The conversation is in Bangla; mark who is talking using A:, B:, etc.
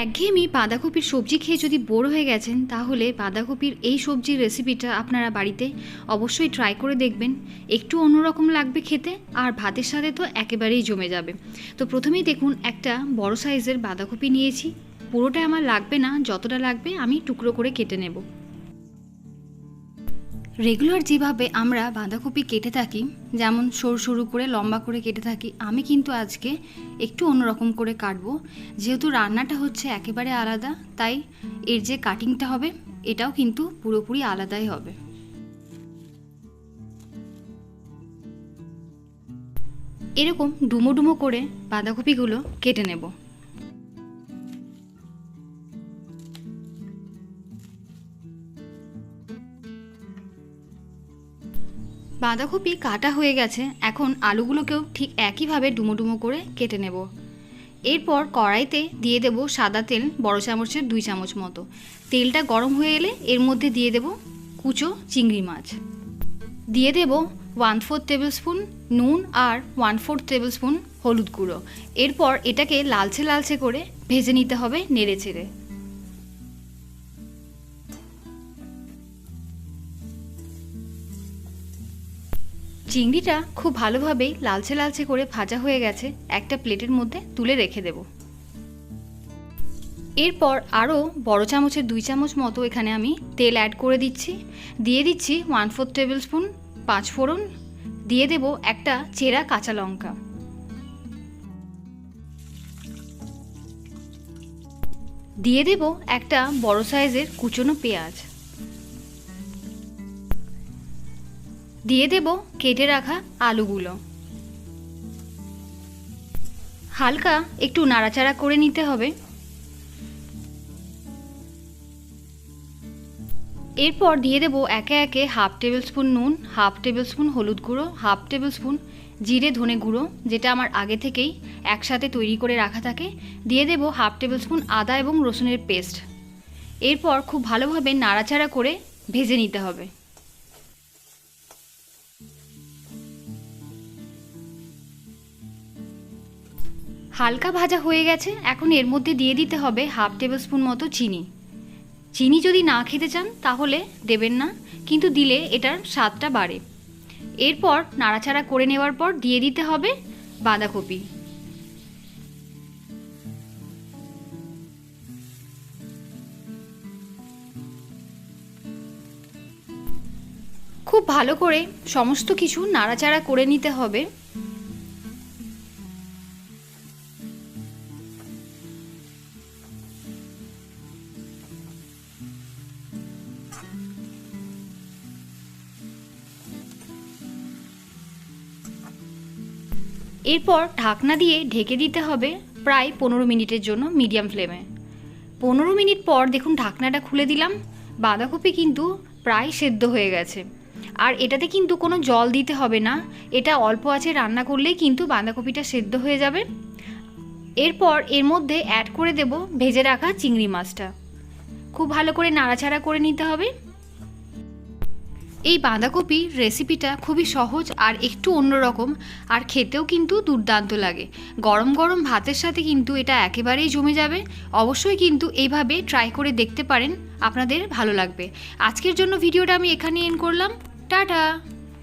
A: একঘেয়েমি বাঁধাকপির সবজি খেয়ে যদি বোর হয়ে গেছেন, তাহলে বাঁধাকপির এই সবজির রেসিপিটা আপনারা বাড়িতে অবশ্যই ট্রাই করে দেখবেন। একটু অন্যরকম লাগবে খেতে, আর ভাতের সাথে তো একেবারেই জমে যাবে। তো প্রথমেই দেখুন, একটা বড় সাইজের বাঁধাকপি নিয়েছি। পুরোটা আমার লাগবে না, যতটা লাগবে আমি টুকরো করে কেটে নেব। রেগুলার যেভাবে আমরা বাঁধাকপি কেটে থাকি, যেমন সরু সরু করে, লম্বা করে কেটে থাকি, আমি কিন্তু আজকে একটু অন্যরকম করে কাটবো। যেহেতু রান্নাটা হচ্ছে একেবারে আলাদা, তাই এর যে কাটিংটা হবে, এটাও কিন্তু পুরোপুরি আলাদাই হবে। এরকম ডুমো ডুমো করে বাঁধাকপিগুলো কেটে নেব। বাঁধাকপি কাটা হয়ে গেছে, এখন আলুগুলোকেও ঠিক একইভাবে ডুমো ডুমো করে কেটে নেব। এরপর কড়াইতে দিয়ে দেব সাদা তেল, বড় চামচের দুই চামচ মতো। তেলটা গরম হয়ে এলে এর মধ্যে দিয়ে দেব কুচো চিংড়ি মাছ। দিয়ে দেব ওয়ান ফোর টেবিল স্পুন নুন আর ওয়ান ফোর টেবিল স্পুন হলুদ গুঁড়ো। এরপর এটাকে লালচে লালচে করে ভেজে নিতে হবে নেড়ে চেড়ে চিংড়িটা খুব ভালোভাবেই লালচে লালচে করে ভাজা হয়ে গেছে, একটা প্লেটের মধ্যে তুলে রেখে দেব। এরপর আরও বড় চামচের দুই চামচ মতো এখানে আমি তেল অ্যাড করে দিচ্ছি। দিয়ে দিচ্ছি ওয়ান ফোর টেবিল স্পুন পাঁচ ফোড়ন। দিয়ে দেব একটা চেরা কাঁচা লঙ্কা। দিয়ে দেব একটা বড় সাইজের কুচনো পেঁয়াজ। দিয়ে দেব কেটে রাখা আলুগুলো। হালকা একটু নাড়াচাড়া করে নিতে হবে। এরপর দিয়ে দেব একে একে হাফ টেবিল স্পুন নুন, হাফ টেবিল স্পুন হলুদ গুঁড়ো, হাফ টেবিল স্পুন জিরে ধনে গুঁড়ো, যেটা আমার আগে থেকেই একসাথে তৈরি করে রাখা থাকে। দিয়ে দেব হাফ টেবিল স্পুন আদা এবং রসুনের পেস্ট। এরপর খুব ভালোভাবে নাড়াচাড়া করে ভেজে নিতে হবে। হালকা ভাজা হয়ে গেছে, এখন এর মধ্যে দিয়ে দিতে হবে হাফ টেবিল স্পুন মতো চিনি। চিনি যদি না খেতে চান, তাহলে দেবেন না, কিন্তু দিলে এটার স্বাদটা বাড়ে। এরপর নাড়াচাড়া করে নেওয়ার পর দিয়ে দিতে হবে বাঁধাকপি। খুব ভালো করে সমস্ত কিছু নাড়াচাড়া করে নিতে হবে। এরপর ঢাকনা দিয়ে ঢেকে দিতে হবে প্রায় পনেরো মিনিটের জন্য মিডিয়াম ফ্লেমে। পনেরো মিনিট পর দেখুন ঢাকনাটা খুলে দিলাম, বাঁধাকপি কিন্তু প্রায় সেদ্ধ হয়ে গেছে। আর এটাতে কিন্তু কোনো জল দিতে হবে না, এটা অল্প আছে রান্না করলেই কিন্তু বাঁধাকপিটা সেদ্ধ হয়ে যাবে। এরপর এর মধ্যে অ্যাড করে দেব ভেজে রাখা চিংড়ি মাছটা। খুব ভালো করে নাড়াচাড়া করে নিতে হবে। এই বাঁধাকপি রেসিপিটা খুবই সহজ আর একটু অন্যরকম, আর খেতেও কিন্তু দুর্দান্ত লাগে। গরম গরম ভাতের সাথে কিন্তু এটা একেবারেই জমে যাবে। অবশ্যই কিন্তু এইভাবে ট্রাই করে দেখতে পারেন, আপনাদের ভালো লাগবে। আজকের জন্য ভিডিওটা আমি এখানে এন করলাম। টাটা!